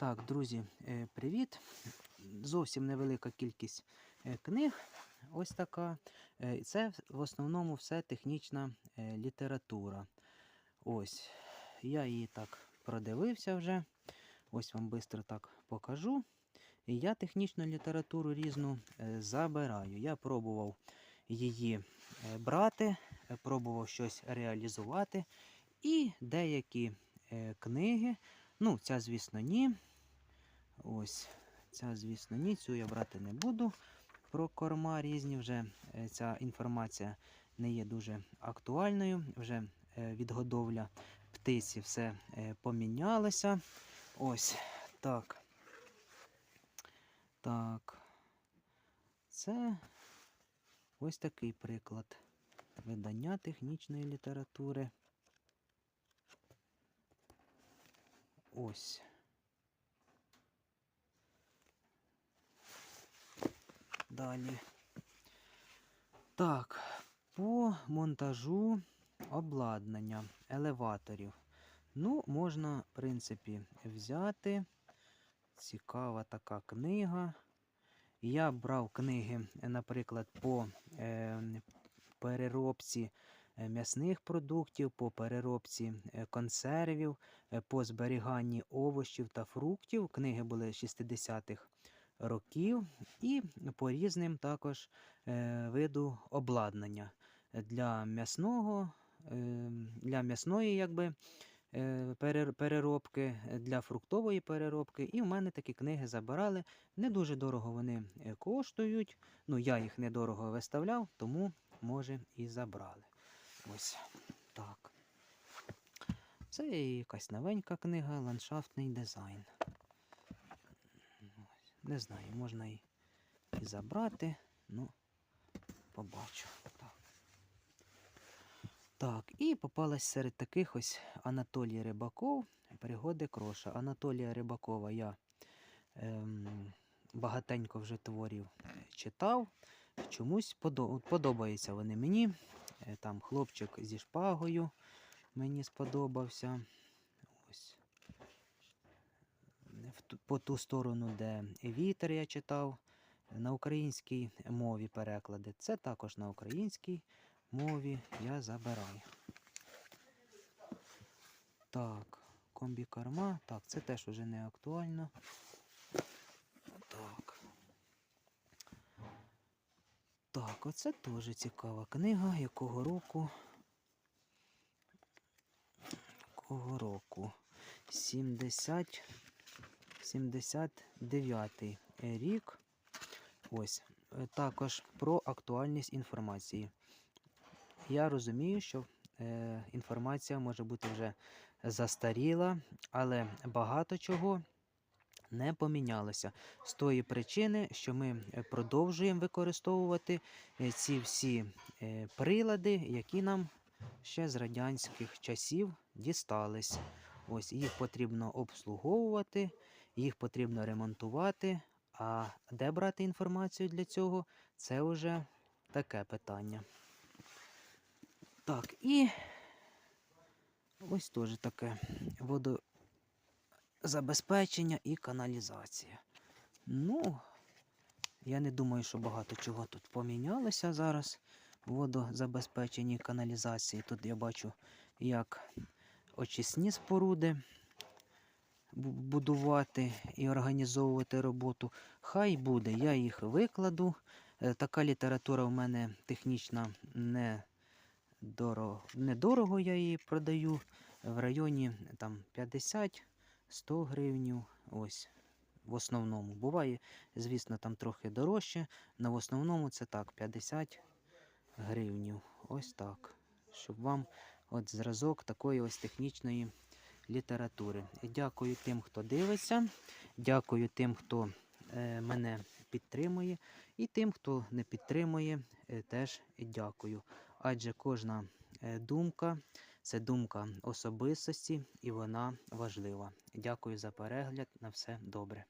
Так, друзі, е, привіт. Зовсім невелика кількість е, книг. Ось така. Е, Це в основному все технічна література. Ось. Я її так продивився вже. Ось вам швидко так покажу. І я технічну літературу різну забираю. Я пробував її брати, пробував щось реалізувати. І деякі книги, ну, ця, звісно, ні. Ось, ця, звісно, ні, цю я брати не буду. Про корма різні вже е, ця інформація не є дуже актуальною. Вже е, відгодовля птиці все е, помінялося. Ось так. Так. Це ось такий приклад видання технічної літератури. Ось. Далі. Так, по монтажу обладнання елеваторів. Ну, можна, в принципі, взяти. Цікава така книга. Я брав книги, наприклад, по е, переробці е, м'ясних продуктів, по переробці е, консервів, е, по зберіганні овочів та фруктів. Книги були 60-х років, і по різним також е, виду обладнання для м'ясного, е, для м'ясної якби, е, переробки, для фруктової переробки. І в мене такі книги забирали. Не дуже дорого вони коштують. Ну, я їх недорого виставляв, тому, може, і забрали. Ось так. Це якась новенька книга, ландшафтний дизайн. Не знаю, можна і, і забрати, ну, побачу. Так. Так, і попалась серед таких ось Анатолій Рибаков, пригоди кроша. Анатолія Рибакова я ем, багатенько вже творів читав. Чомусь подобаються вони мені. Е, Там хлопчик зі шпагою мені сподобався. Ось. Е, в ту- По ту сторону, де вітер я читав, на українській мові переклади. Це також на українській мові я забираю. Так, комбікорма. Так, це теж уже не актуально. Так. Так, оце теж цікава книга. Якого року? Якого року? 70. 79 рік. Ось. Е, Також про актуальність інформації. Я розумію, що е, інформація може бути вже застаріла, але багато чого не помінялося. З тої причини, що ми продовжуємо використовувати е, ці всі е, прилади, які нам ще з радянських часів дістались. Ось їх потрібно обслуговувати, їх потрібно ремонтувати. А де брати інформацію для цього? Це вже таке питання. Так, і ось теж таке водозабезпечення і каналізація. Ну, я не думаю, що багато чого тут помінялося зараз. в Водозабезпеченні і каналізації. Тут я бачу, як очисні споруди будувати і організовувати роботу. Хай буде, я їх викладу. Е, Така література в мене технічна не дорого, недорого я її продаю. В районі 50-100 гривень. Ось. В основному. Буває, звісно, там трохи дорожче, але в основному це так, 50 гривень. Ось так. Щоб вам от зразок такої ось технічної літератури. Дякую тим, хто дивиться. Дякую тим, хто е, мене підтримує. І тим, хто не підтримує, е, теж дякую. Адже кожна е, думка це думка особистості, і вона важлива. Дякую за перегляд. На все добре.